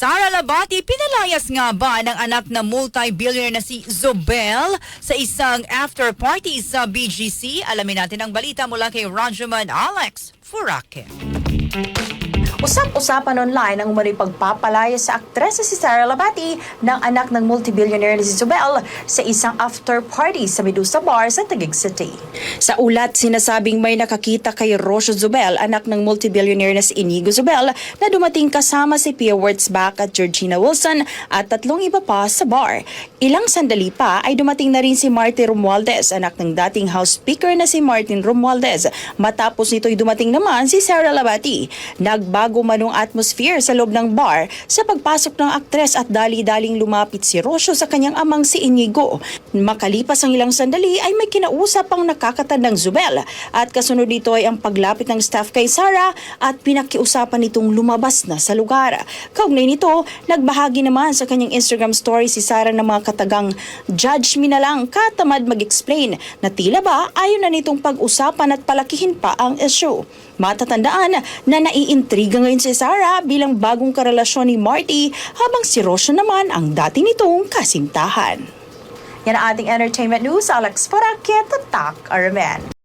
Sara Labati, pinalayas nga ba ng anak na multi-billionaire na si Zobel sa isang after party sa BGC? Alamin natin ang balita mula kay Rajaman Alex Furake. Usap-usapan online ang umano'y pagpapalaya sa aktres na si Sarah Labati ng anak ng multi-billionaire na si Zubel sa isang after party sa Medusa Bar sa Taguig City. Sa ulat, sinasabing may nakakita kay Rosio Zubel, anak ng multi-billionaire na si Inigo Zubel, na dumating kasama si Pia Wurtzbach at Georgina Wilson at tatlong iba pa sa bar. Ilang sandali pa ay dumating na rin si Martin Romualdez, anak ng dating House Speaker na si Martin Romualdez. Matapos nito'y dumating naman si Sarah Labati. Nagbago manong atmosphere sa loob ng bar sa pagpasok ng aktres at dali-daling lumapit si Rosio sa kanyang amang si Inigo. Makalipas ang ilang sandali ay may kinausap ang nakakatandang Zubel at kasunod nito ay ang paglapit ng staff kay Sarah at pinakiusapan nitong lumabas na sa lugar. Kaugnay nito, nagbahagi naman sa kanyang Instagram story si Sarah ng mga katagang judge me na lang katamad mag-explain na tila ba ayaw na nitong pag-usapan at palakihin pa ang issue. Matatandaan na naiintriga ngayon si Sarah bilang bagong karelasyon ni Marty habang si Roshan naman ang dati nitong kasintahan. Yan ang ating entertainment news. Alex Parakit, Tatak Aramen.